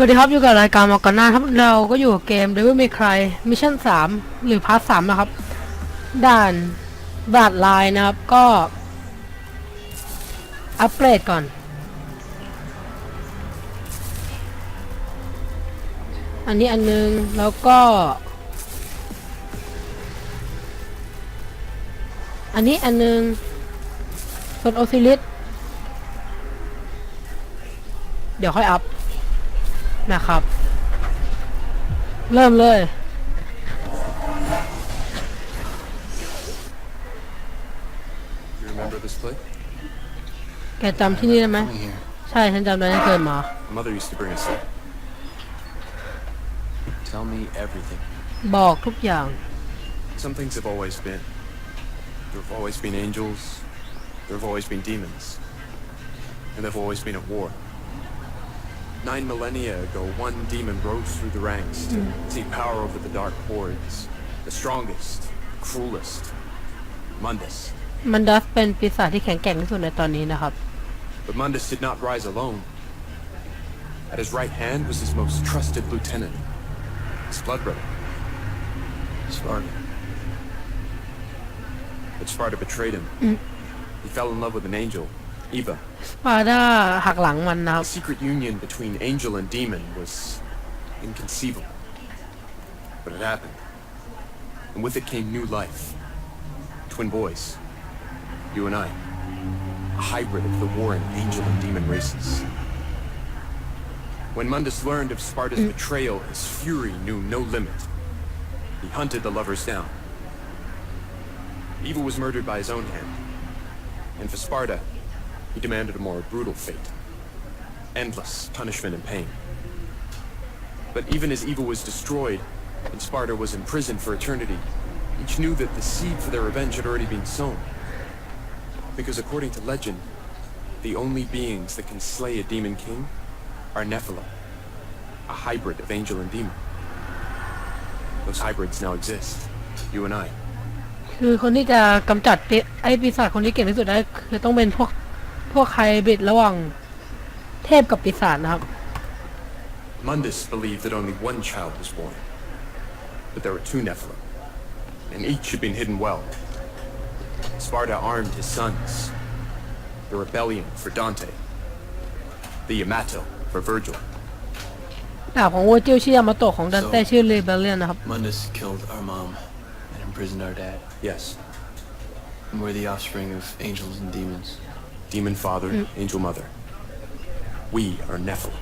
สวัสดีครับอยู่กับรายการมาก่อนหน้าครับเราก็อยู่กับเกม Devil May Cry มิชชั่น3หรือพาร์ทสามนะครับ ด่านบาดลายนะครับ ก็อัปเกรดก่อน อันนี้อันนึง แล้วก็ อันนี้อันนึงส่วนโอซิลิสเดี๋ยวค่อยอัพ นะครับ เริ่มเลย You remember this place? แกจำที่นี่ได้ไหม Coming here. ใช่ ฉันจำได้ฉันเคยมา My mother used to bring us here. Tell me everything. บอกทุกอย่าง Some things have always been. There have always been angels. There have always been demons. And there have always been at war. Nine millennia ago, one demon rose through the ranks to take power over the dark hordes. The strongest, cruelest. Mundus. มันดัสเป็นปีศาจที่แข็งแกร่งที่สุดในตอนนี้นะครับ But Mundus did not rise alone. At his right hand was his most trusted lieutenant, his blood brother, Sparta. But Sparta betrayed him. He fell in love with an angel, Eva. สปาร์ดาหักหลังมันนะครับ The secret union between angel and demon was inconceivable. But it happened. And with it came new life. Twin boys. You and I. A hybrid of the warring angel and demon races. When Mundus learned of Sparta's betrayal, his fury knew no limit. He hunted the lovers down. Eva was murdered by his own hand. And for Sparta, he demanded a more brutal fate endless punishment and pain. But even as evil was destroyed and Sparta was imprisoned for eternity, each knew that the seed for their revenge had already been sown. Because according to legend, the only beings that can slay a demon king are Nephilim, a hybrid of angel and demon. Those hybrids now exist, you and I. คือคนที่จะกำจัดปีไอ้ปีศาจคนที่เก่งที่สุดได้ คือต้องเป็นพวก พวกไฮบริดระหว่างเทพกับปีศาจนะครับ Mundus believed that only one child was born. But there were two Nephilim, and each had been hidden well. Sparta armed his sons. The rebellion for Dante. The Yamato for Virgil. ดาบของวอร์จิลชื่อยามาโตะของดันเต้ชื่อเรเบลเลียนนะครับ Mundus killed our mom and imprisoned our dad. Yes. And we're the offspring of angels and demons. Demon father, angel mother. We are Nephilim.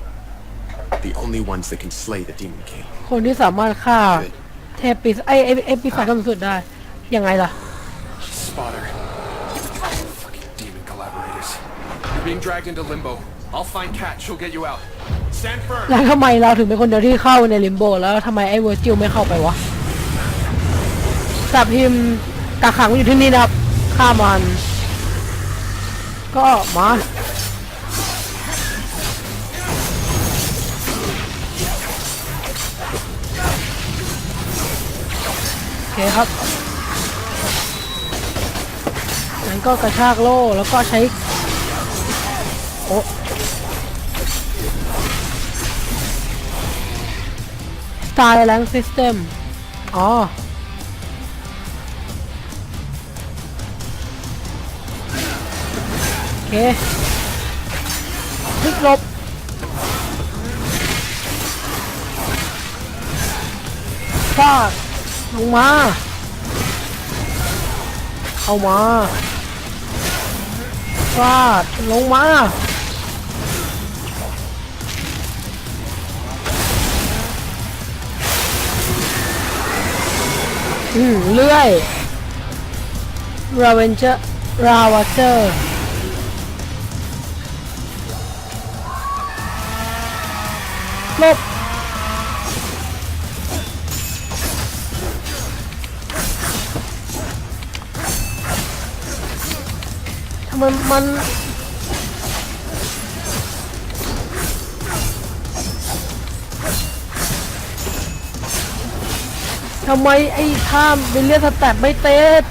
The only ones that can slay the Demon King. คนที่สามารถฆ่าเทพปีศาจไอ้ไอ้ไอ้ปีศาจคนสุดได้ ยังไงล่ะ Spotter. Fucking demon collaborators. You're being dragged into limbo. I'll find Kat. She'll get you out. Stand firm. แล้วทำไมเราถึงเป็นคนเดียวที่เข้าในลิมโบ แล้วทำไมไอ้เวอร์จิลไม่เข้าไปวะจับพิมพ์กักขังอยู่ที่นี่นะครับฆ่ามัน ก็มาโอเคครับงั้นก็กระชากโล่แล้วก็ใช้โอ้ Star Rank System อ๋อ เคพลิกลบฟาดลงมา เข้ามาฟาดลงมาอืมเลื่อยราเวนเจอร์ราวาเจอร์ ลบทำไมมันทำไมไอ้ข้ามเป็นเรียสแตทไม่เตะ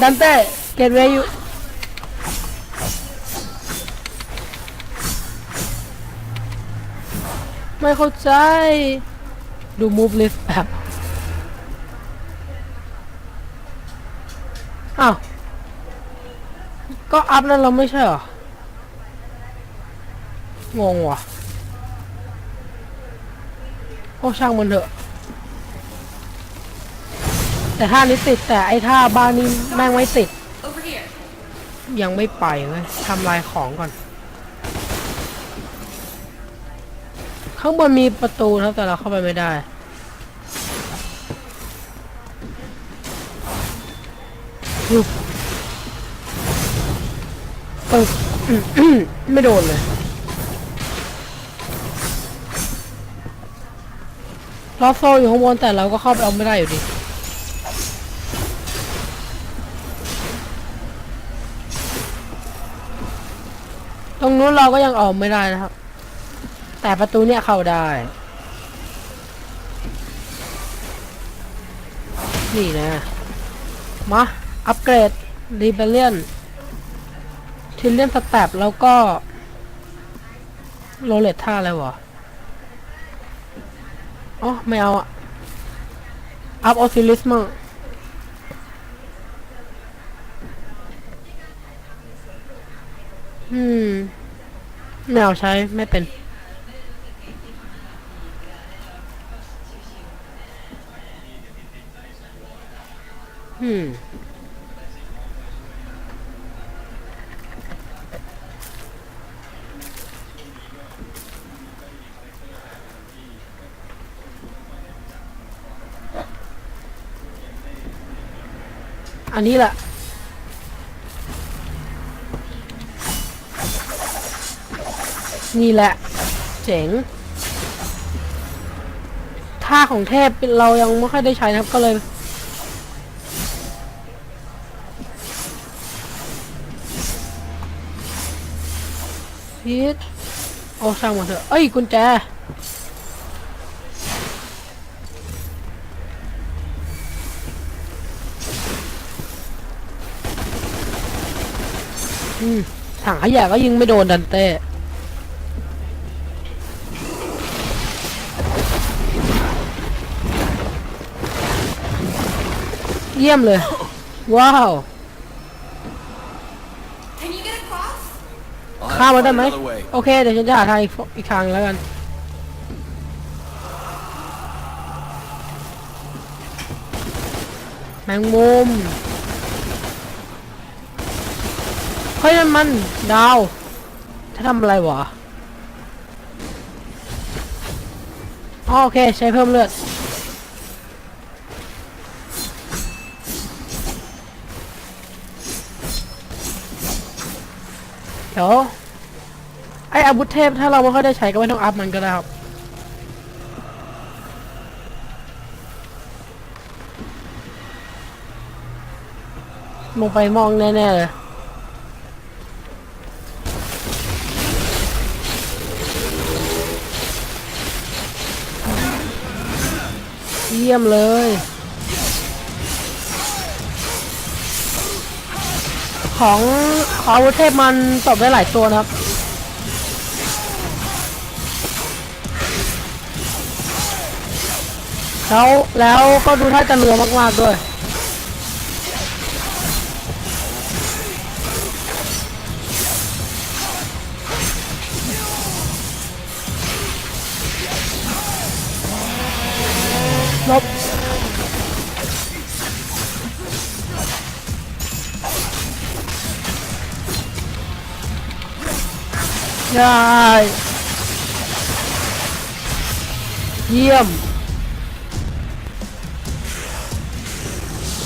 ดันเต้เกตเวอยู่ไม่เข้าใจ ดู move list แบบอ้าว ก็อัพนั่นเราไม่ใช่เหรอ งงว่ะ โอ้ช่างมันเถอะ แต่ท่านี้ติดแต่ไอ้ท่าบ้านนี้แม่งไม่ติด ยังไม่ไปเลยทำลายของก่อน ข้างบนมีประตูนะครับแต่เราเข้าไปไม่ได้ ปึ๊บปึ๊บอืมอืมไม่โดนเลยลอโซ่อยู่ข้างบนแต่เราก็เข้าไปเอาไม่ได้อยู่ดี ตรงนู้นเราก็ยังออกไม่ได้นะครับ แต่ประตูเนี่ยเข้าได้ นี่นะ มา อัปเกรดรีเบเลียนทิลเลียนสแตปแล้วก็ โรเลตท่าอะไรวะอ๋อ ไม่เอาอะอัพออซิลิสมั่ง อืมไม่เอาใช้ไม่เป็น อืม อันนี้แหละ นี่แหละ เจ๋งท่าของเทพเรายังไม่ค่อยได้ใช้นะครับก็เลย พีทโอ้ช่างมันเถอะ เอ้ย กุญแจอืมถังขยะก็ยิงไม่โดนดันเต้ เยี่ยมเลย ว้าว ข้ามมาได้ไหม โอเค เดี๋ยวฉันจะหาทางอีกอีกทางแล้วกัน แมงมุมเฮ้ยนั่นมัน ดาว ถ้าทำอะไรวะ โอเค ใช้เพิ่มเลือด เดี๋ยวไออาวุธเทพถ้าเราไม่ค่อยได้ใช้ก็ไม่ต้องอัพมันก็ได้ครับลงไปมองแน่ๆเลยเยี่ยมเลย ของของอาวุธเทพมันตบได้หลายตัวนะครับแล้วแล้วก็ดูท่าจะเรือมากๆด้วย ได้ เยี่ยม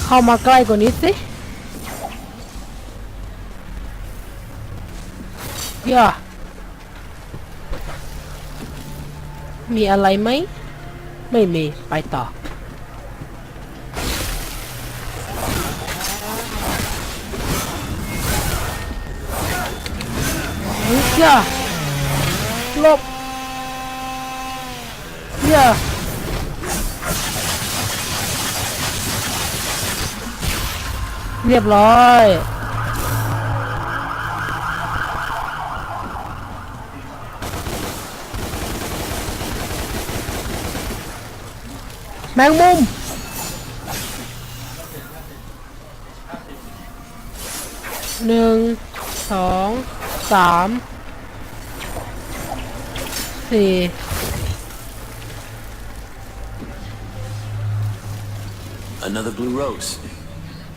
เข้ามาใกล้กว่านี้สิย่ามีอะไรไหม ไม่มี ไปต่อ เฮ้ยย่า หลบย่าเรียบร้อยแมงมุมหนึ่งสองสาม สี่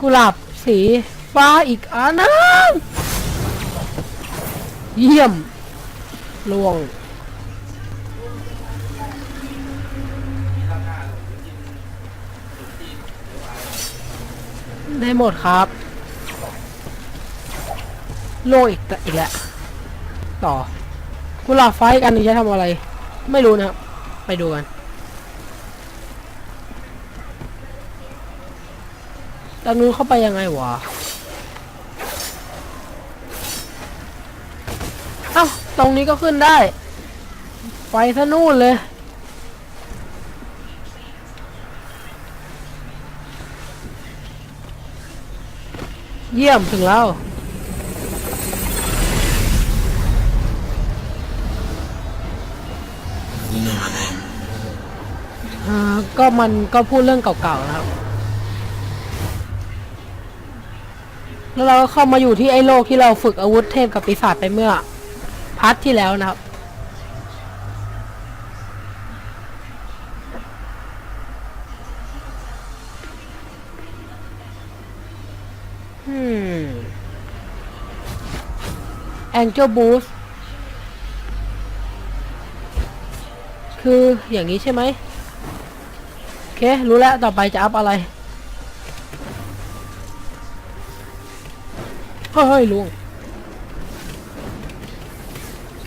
กุหลาบสีฟ้าอีกอันนึงเยี่ยมลวงได้หมดครับ โลอีกแต่อีกแล้วต่อ กุหลาบฟ้าอีกอันหนึงจะทำอะไร ไม่รู้นะครับ ไปดูกันตอนนู้นเข้าไปยังไงวะเอ้าตรงนี้ก็ขึ้นได้ ไปซะนู่นเลย เยี่ยมถึงแล้ว ก็มันก็พูดเรื่องเก่าๆนะครับ แล้วเราก็เข้ามาอยู่ที่ไอ้โลกที่เราฝึกอาวุธเทพกับปีศาจไปเมื่อพาร์ทที่แล้วนะครับ อืม Angel Boost คืออย่างนี้ใช่ไหม เค รู้แล้ว ต่อไปจะอัพอะไร เฮ้ยลุง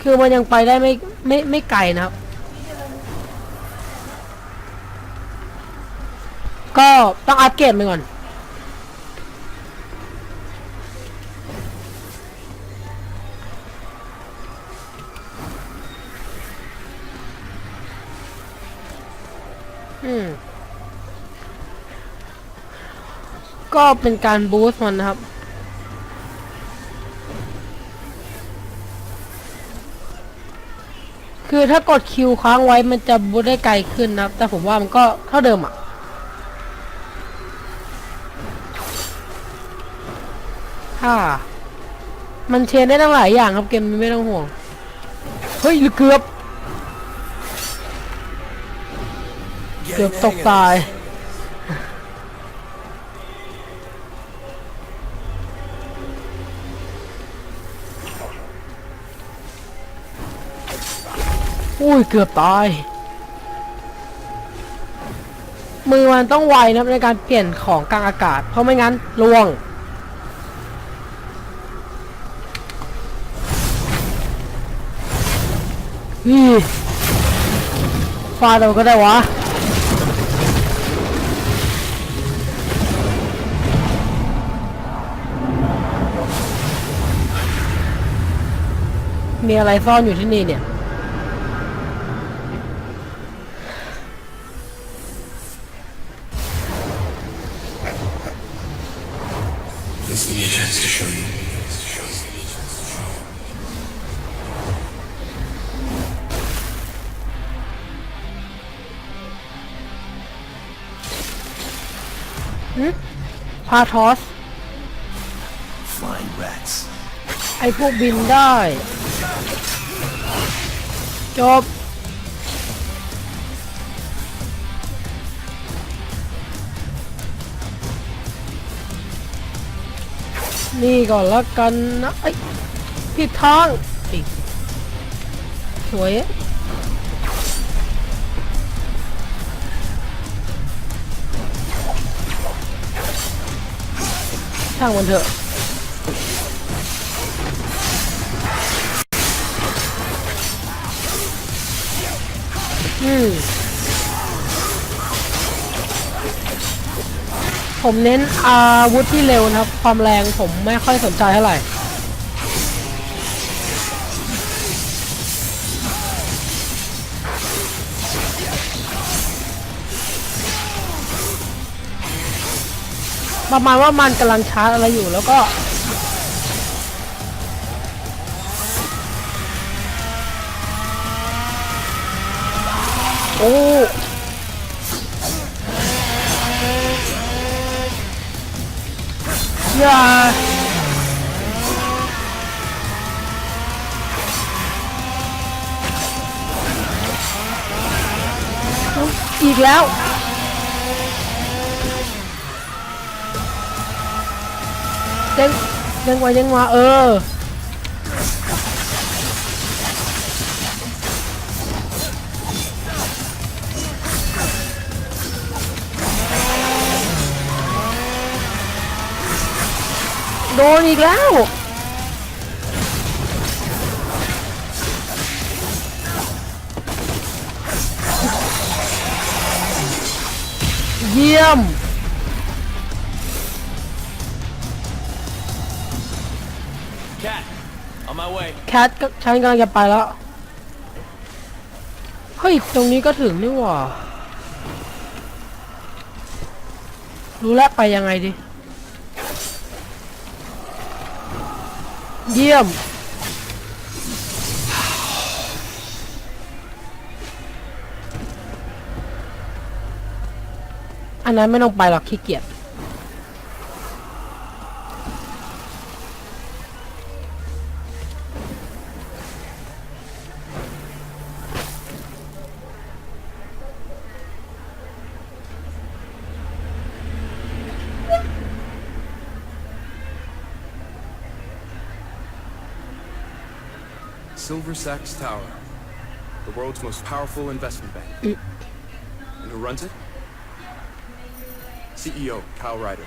คือมันยังไปได้ไม่ไม่ไม่ไกลนะครับ ก็ต้องอัพเกรดไปก่อน เป็นการบูสต์มันนะครับ คือถ้ากดคิวค้างไว้มันจะบูสต์ได้ไกลขึ้นนะครับ แต่ผมว่ามันก็เท่าเดิมอะค่ะมันเชนได้ตั้งหลายอย่างครับเกมนี้ไม่ต้องห่วง เฮ้ยเกือบ เกือบตกตาย อุ้ยเกือบตาย มือมันต้องไวนะครับในการเปลี่ยนของกลางอากาศ เพราะไม่งั้นล่วง นี่ฟาดเอาก็ได้วะมีอะไรซ่อนอยู่ที่นี่เนี่ย พาทอส Flying rats. ไอพวกบินได้ จบ นี่ก่อนละกันนะไอยผิดทางอีกสวย ช่างมันเถอะอืมผมเน้นอาวุธที่เร็วนะครับ ความแรงผมไม่ค่อยสนใจเท่าไหร่ ประมาณว่ามันกำลังชาร์จอะไรอยู่แล้วก็ โอ้ย่าอีกแล้ว ด้งเด้งไว้เด้งมาเออโดนอีกแล้วเยี่ยม แคทก็ฉันกำลังจะไปแล้ว เฮ้ย ตรงนี้ก็ถึงนี่หว่า รู้แล้วไปยังไงดิ เยี่ยม อันนั้นไม่ต้องไปหรอกขี้เกียจ Silver Sachs Tower, the world's most powerful investment bank. Mm. And who runs it? CEO Kyle Ryder,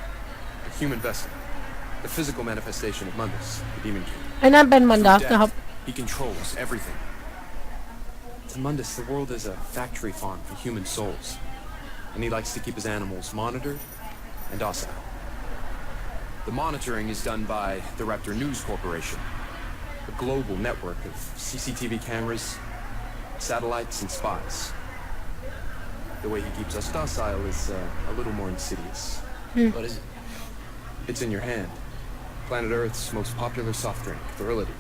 a human vessel, the physical manifestation of Mundus, the Demon King. And I'm Ben Mundus. help. he controls everything. To Mundus, the world is a factory farm for human souls, and he likes to keep his animals monitored and docile. The monitoring is done by the Raptor News Corporation, a global network of CCTV cameras, satellites, and spies. The way he keeps us docile is uh, a little more insidious. What is it? It's in your hand. Planet Earth's most popular soft drink, Virility.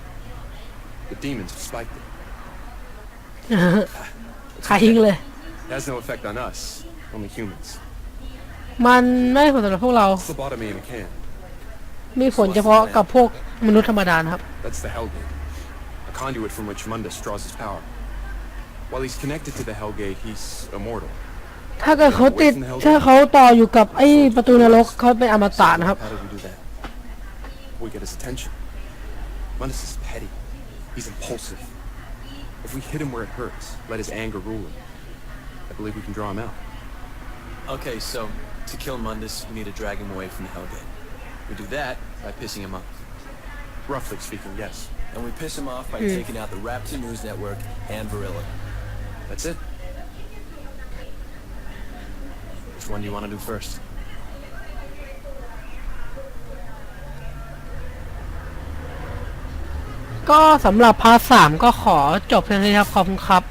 The demons have spiked it. ขายทิ้งเลย It has no effect on us, only humans. มันไม่ได้ผลสำหรับพวกเรา Phlebotomy in a can. มีผลเฉพาะกับพวกมนุษย์ธรรมดานะครับ That's the Hellgate. A conduit from which Mundus draws his power. While he's connected to the Hellgate, he's immortal. ถ้าเกิดเขาติด ถ้าเขาต่ออยู่กับไอ้ประตูนรกเขาเป็นอมตะนะครับ How do we do that? We get his attention. Mundus is petty. He's impulsive. If we hit him where it hurts, let his anger rule him, I believe we can draw him out. Okay, so to kill Mundus, we need to drag him away from the Hellgate. We do that by pissing him off. Roughly speaking, yes. And we piss him off by taking out the Raptor News Network and Virility. That's it. Which one do you want to do first? ก็สำหรับพาร์ทสามก็ขอจบเพียงเท่านี้ครับขอบคุณครับ